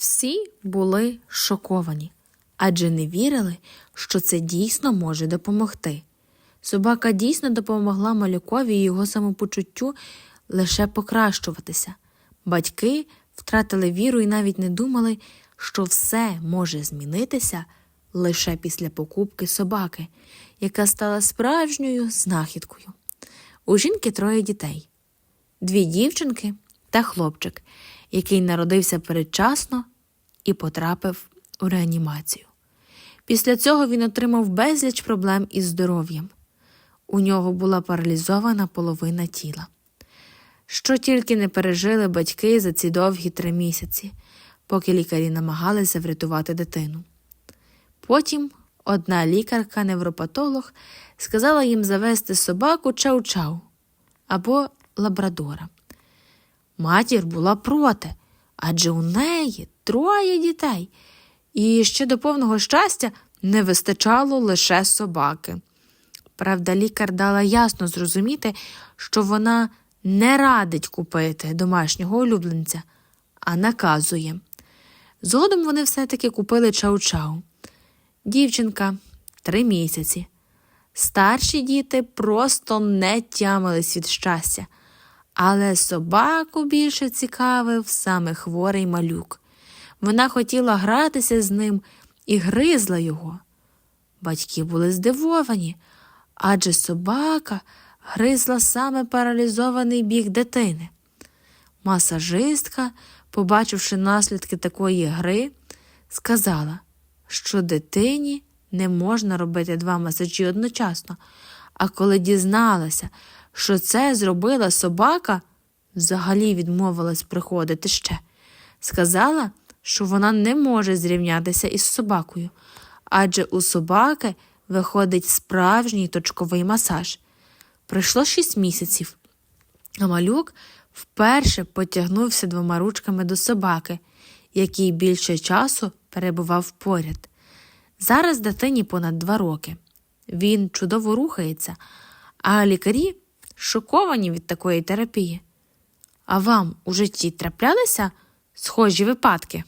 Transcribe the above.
Всі були шоковані, адже не вірили, що це дійсно може допомогти. Собака дійсно допомогла малюкові і його самопочуттю лише покращуватися. Батьки втратили віру і навіть не думали, що все може змінитися лише після покупки собаки, яка стала справжньою знахідкою. У жінки троє дітей дві дівчинки та хлопчик, який народився передчасно і потрапив у реанімацію. Після цього він отримав безліч проблем із здоров'ям. У нього була паралізована половина тіла. Що тільки не пережили батьки за ці довгі три місяці, поки лікарі намагалися врятувати дитину. Потім одна лікарка-невропатолог сказала їм завести собаку чау-чау або лабрадора. Матір була проти, адже у неї троє дітей, і ще до повного щастя не вистачало лише собаки. Правда, лікар дала ясно зрозуміти, що вона не радить купити домашнього улюбленця, а наказує. Згодом вони все-таки купили чау-чау. Дівчинка три місяці. Старші діти просто не тямились від щастя, але собаку більше цікавив саме хворий малюк. Вона хотіла гратися з ним і гризла його. Батьки були здивовані, адже собака гризла саме паралізований бік дитини. Масажистка, побачивши наслідки такої гри, сказала, що дитині не можна робити два масажі одночасно, а коли дізналася, що це зробила собака, взагалі відмовилась приходити ще. Сказала, що вона не може зрівнятися із собакою, адже у собаки виходить справжній точковий масаж. Пройшло шість місяців, а малюк вперше потягнувся двома ручками до собаки, який більше часу перебував поряд. Зараз дитині понад два роки. Він чудово рухається, а лікарі шоковані від такої терапії. А вам у житті траплялися схожі випадки?